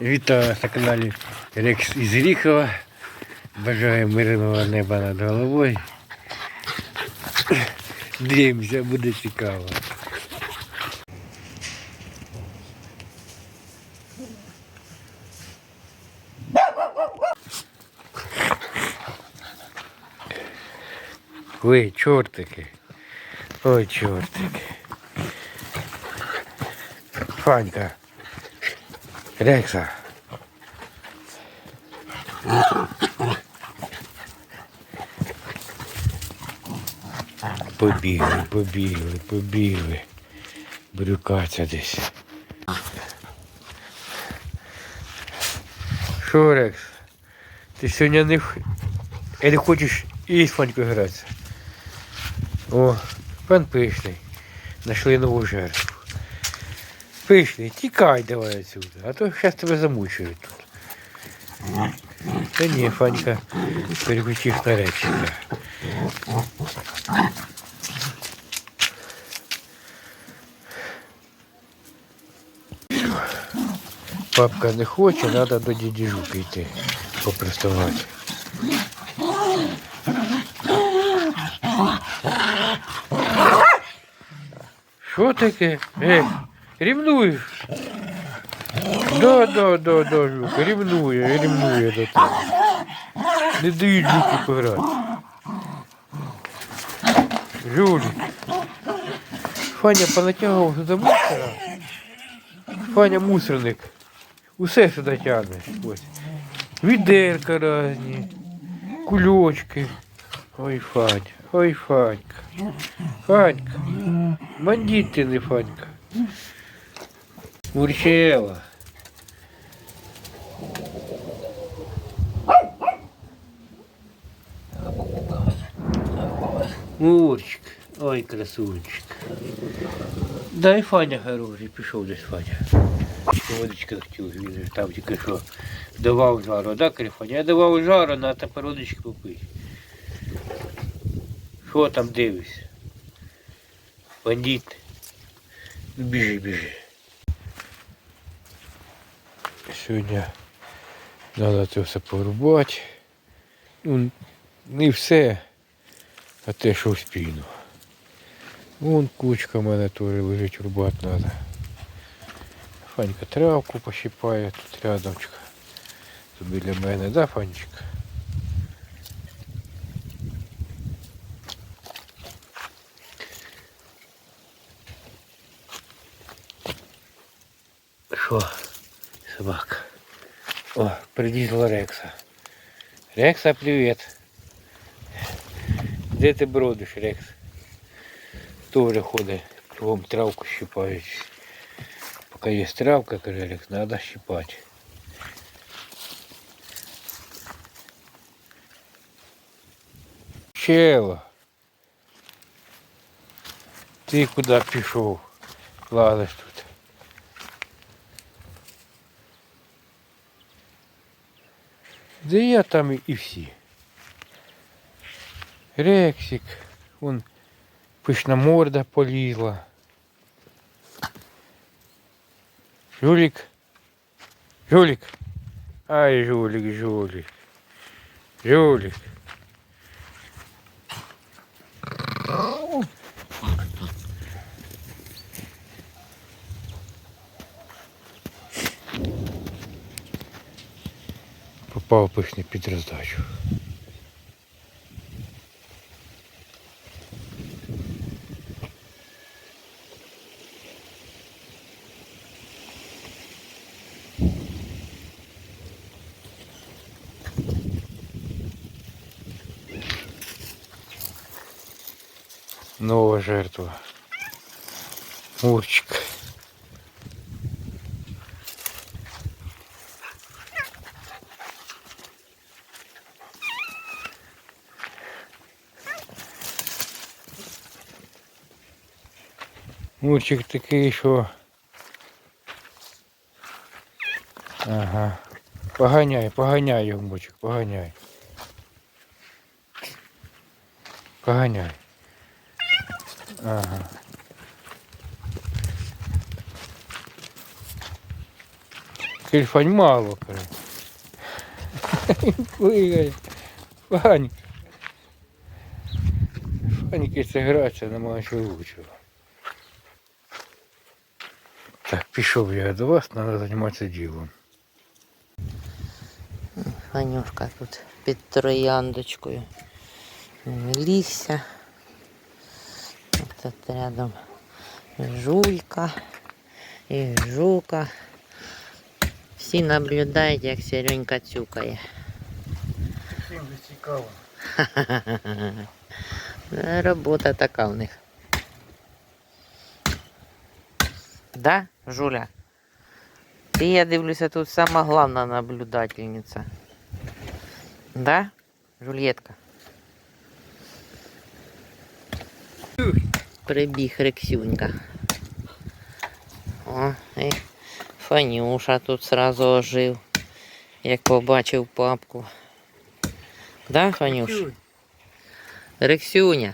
Вітаю вас на каналі Рекс із Ріхова. Бажаю мирного неба над головою. Дивимося, буде цікаво. Ви, чортики. Ой, чортики. Фанька. Рекса. Побігли, побігли, побігли. Брюкаться десь. Що, Рекс? Ти сьогодні не, е, хочеш із Фанькою гратися? О, пан пишний. Нашли нову жертву. Пишний, тікай давай отсюда, а то зараз тебе замучують тут. Та ні, Фанька переключив на речення. Папка не хоче, треба до діді Жуки йти поприставати. Що таке? Е, Рівнуєш? Да, да, да, да, Жука, рівнує, рівнує до тебе. Не дають жуки пограти. Жулік. Фаня понатягував сюди мусора. Фаня мусорник. Усе сюди тягне. Ось. Відерка різні, кульочки. Ой, Фаня, ой, Фанька. Фанька. Бандит ти не Фанька. Мурчела. Мурчик. Ой, красунчик. Дай Фаня хороший, пішов десь Фаня. Водичка хотів, він же там тільки що давав жару, да, Крифаня? Я давав жару, на тепер водички попити. Що там дивишся? Бандит. Ну, Біжи, біжи. Сьогодні треба це все порубати. Ну, не все, а те, що в спину. Вон кучка в мене теж лежить рубати треба. Фанька травку пощипає тут рядочка. Тут біля мене, да, Фанечка? Що, собака? О, придізла Рекса. Рекса, привіт. Де ти бродиш, Рекс? Тоже ходить, кругом травку щипають. Пока есть травка, каже Алекс, надо щипать. Чело. Ти куди пішов? Лазиш тут. Да я там і- і всі. Рексик, вон пишна морда полізла. Жулик. Жулик. Ай, жулик, жулик. Жулик. Попав пишний під роздачу. Новая жертва. Мурчик. Мурчик такий, що. Ага. Поганяй, поганяй його, Мурчик, поганяй. Поганяй. Ага. Кельфань мало, каже. Плигає. Фань. Фаніки це граця, немає чого лучшого. Так, пішов я до вас, треба займатися ділом. Анюшка тут під трояндочкою. Лігся. Тут рядом жулька і жука. Всі наблюдають, як Серенька цюкає. Всім же цікаво. Е, Робота така в них. Да, Жуля? Ти, я дивлюся, тут сама главна наблюдательниця. Да, Жульєтка? Прибіг Рексюнька. О, і Фанюша тут сразу ожив, як побачив папку. Да, Фанюш? Рексюня.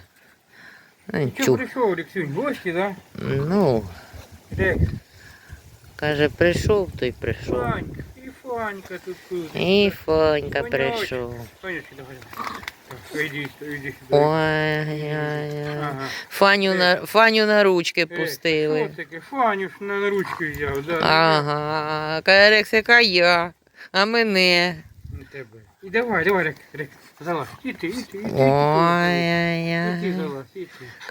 Ну, чу. прийшов, Олексій? Гості, да? Ну, Рекс, каже, прийшов, то й прийшов. Фанька, і Фанька тут тут. І Фонька прийшов. Ой-ой-ой. Фаню на, Фаню на ручки Е, пустили. Фаню ж на, ручки взяв, да? Ага, каже, Рекс, яка я, а мене. На тебе. І давай, давай, Рекс, Рекс, залазь. І ти, і ти, і ти. Ой-ой-ой.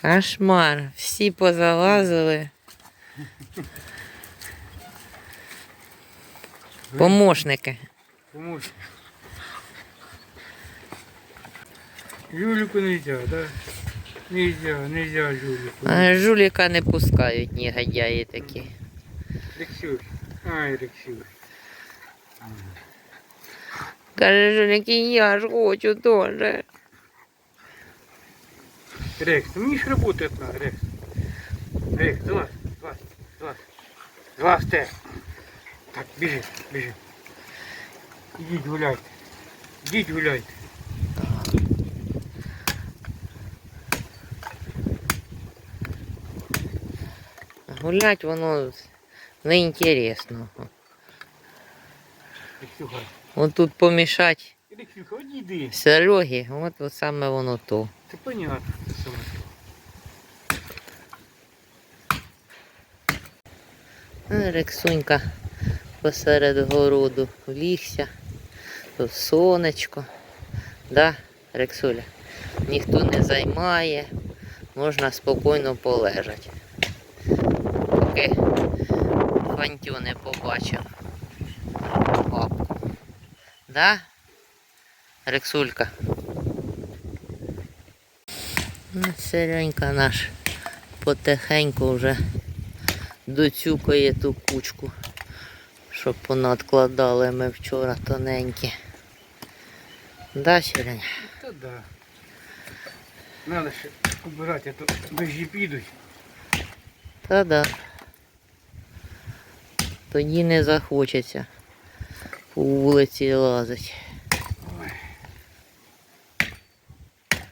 Кошмар. Всі позалазили. Помощники. Поможешь. Жулику нельзя, да? Нельзя, нельзя Жулику. А жуліка не пускають негодяї такі. Рексюш. Ай, Рексюш. Каже, жулік, і я ж хочу теж. Рекс, ну мне ж работает надо, Рекс. Рекс, залазь, залазь, залазь. Залазь ты. Так, бежи, бежи. Идите гуляйте. Идите гуляйте. Гулять воно неінтересно. От тут иди. Серегі, от, от саме воно то. Это понятно. что саме Рексунька посеред городу влігся. Тут сонечко. Да, Рексуля? Ніхто не займає, можна спокійно полежати. Поки Фантю не побачив папку. Да? Рексулька. Ну, Серенька наш потихеньку вже доцюкає ту кучку, щоб понадкладали ми вчора тоненькі. Да, Сірень? Та да. Надо ще убирати, а то дожді підуть. Та да. Тоді не захочеться по вулиці лазить.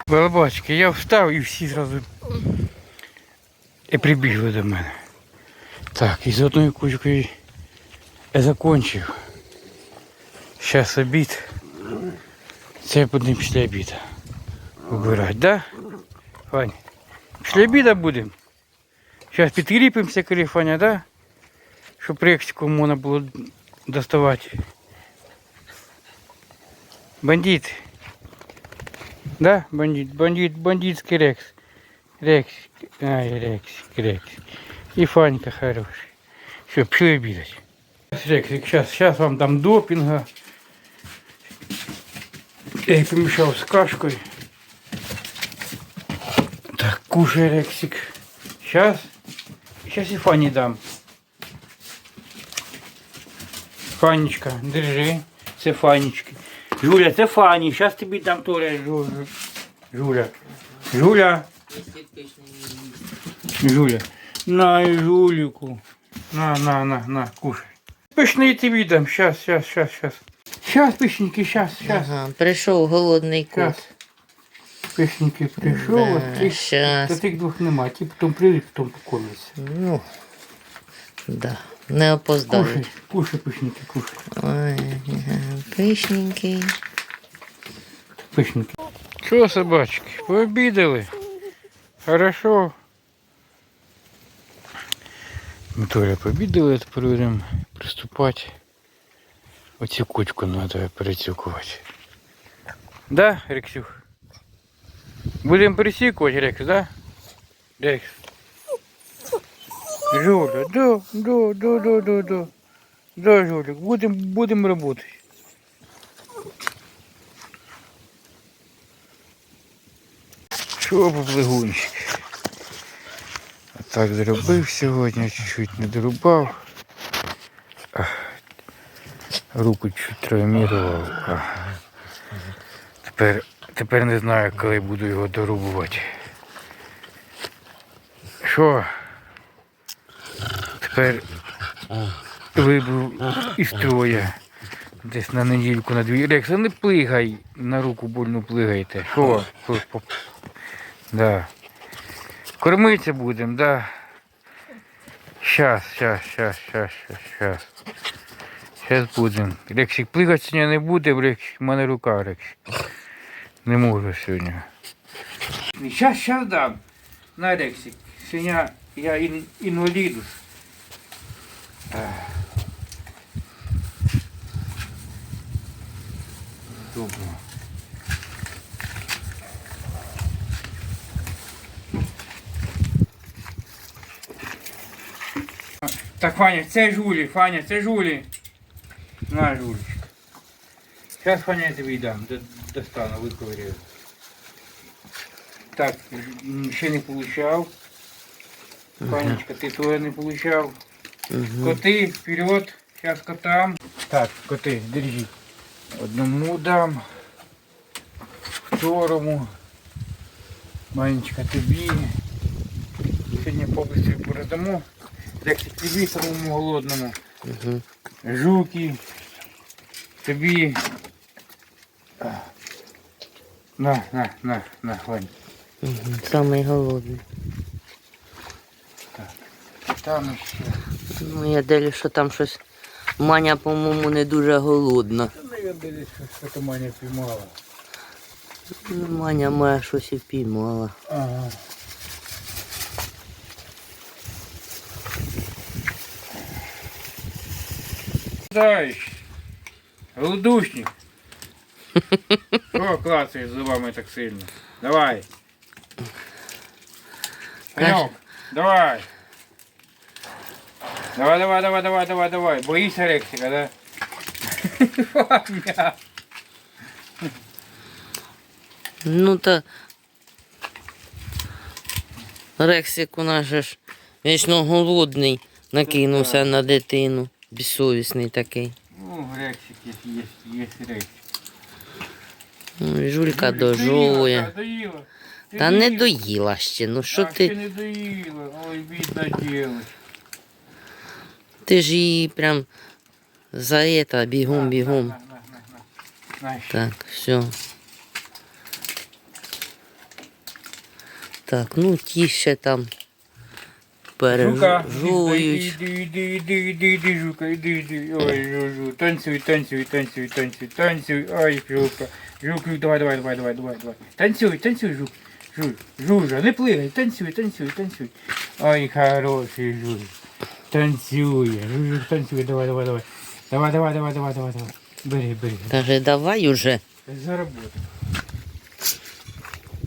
Балабачки, я встав і всі зразу і прибігли до мене. Так, і з одною кучкою закончив. Зараз обід. Це будемо після обіду. Вибирати, да? Фань? Після обіду будемо. Зараз підкріпимося, Фаня, да? Щоб рексику можна було доставати. Бандит. Да, бандит, бандит, бандитский рекс. Рекс, ай, рекс, рекс. И Фанька хороший. Все, пошли обидать. Рексик, сейчас, сейчас вам дам допинга. Я их помешал с кашкой. Так, кушай, Рексик. Сейчас. Сейчас и Фане дам. Фанечка, держи. Це Фанечки. Жуля, це Фані. Зараз тобі дам Жу- Жуля. Жуля. Жуля. На, Жулику. На, на, на, на, кушай. Пишний тобі дам. Щас, щас, щас, щас. Щас, пишники, щас, щас. Ага, прийшов голодний кот. Щас. Пишники прийшов, Да, а тих, щас. та тих двох нема. Ті потім прийдуть, потім покормляться. Ну, да. Не опоздають. Кушай, кушай, пишники, кушай. Ой, ага, пишненький. Пишники. Що, собачки, пообідали? Хорошо. Ми Толя пообідали, тепер приступати. Оцю кучку треба перецюкувати. Да, Рексюх? Будемо пересікувати, Рекс, да? Рекс. Жуля, да, да, да, да, да, да. Да, Жулик, будемо будем работать. Що поплигунчик? А так зробив сьогодні, чуть-чуть не дорубав. Руку чуть травмірував. Тепер, тепер не знаю, коли буду його дорубувати. Що? Тепер вибув із строя. Десь на недільку на дві. Рекса, не плигай, на руку больно плигайте. Що? Да. Кормиться будемо, да. Щас, щас, щас, щас, щас, щас. Щас будемо. Рексик плигати сьогодні не буде, в мене рука, Рексик. Не можу сьогодні. Щас, щас дам. На, Рексик. Сьогодні я ін, інвалідус. Добре. Так, Фаня, це Жулі, Фаня, це Жулі. На, Жулечка. Зараз Фаня я дам, достану, виковиряю. Так, ще не получав. Фанечка, ти теж не получав. Коти, вперед, сейчас котам. Так, коти, держи. Одному дам, второму. Манечка, тобі. Сьогодні повністю передамо. Дексик, тобі самому голодному. Жуки. Тобі. На, на, на, на, Вань. Угу. Самий голодний. Там ще. Ну, я дивлюсь, що там щось. Маня, по-моєму, не дуже голодна. Навіть десь щось що Маня піймала. Ну, Маня моя щось і впіймала. Ага. Даешь. Голодушник. Что клацаешь зубами так сильно? Давай. Санек, давай. Давай, давай, давай, давай, давай, давай. Боишься Рексика, да? Ну та. Рексик у нас же ж вічно голодний, накинувся на дитину. Безсовісний такий. Ну, Рексик есть, есть, есть Рексик. Ну, Жулька та, доїла. Ти Та не доїла. ще. Ну що А, ти? не доїла. Ой, бідна дівчинка. Ти ж її прям за это бігом, бігом. Так, все. Так, ну ті ще там Жука, пережують. Іди, іди, іди, іди, іди, жука, іди, іди. Ой, жу, жу. Танцюй, танцюй, танцюй, танцюй, танцюй. Ай, жука. Жук, давай, давай, давай, давай, давай, давай. Танцюй, танцюй, жук. Жук, жужа, не плигай, танцюй, танцюй, танцюй. Ай, хороший жук. Танцює, жужик, танцюй, давай, давай, давай. Давай, давай, давай, давай, давай, давай. Бери, бери. Каже, давай уже. За роботу.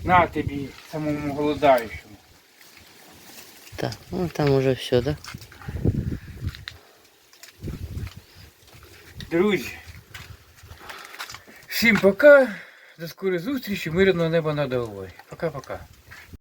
На тобі, самому голодаючому. Так, ну там уже все, да? Друзі, всім пока. До скорої зустрічі, мирного неба над головою. Пока-пока.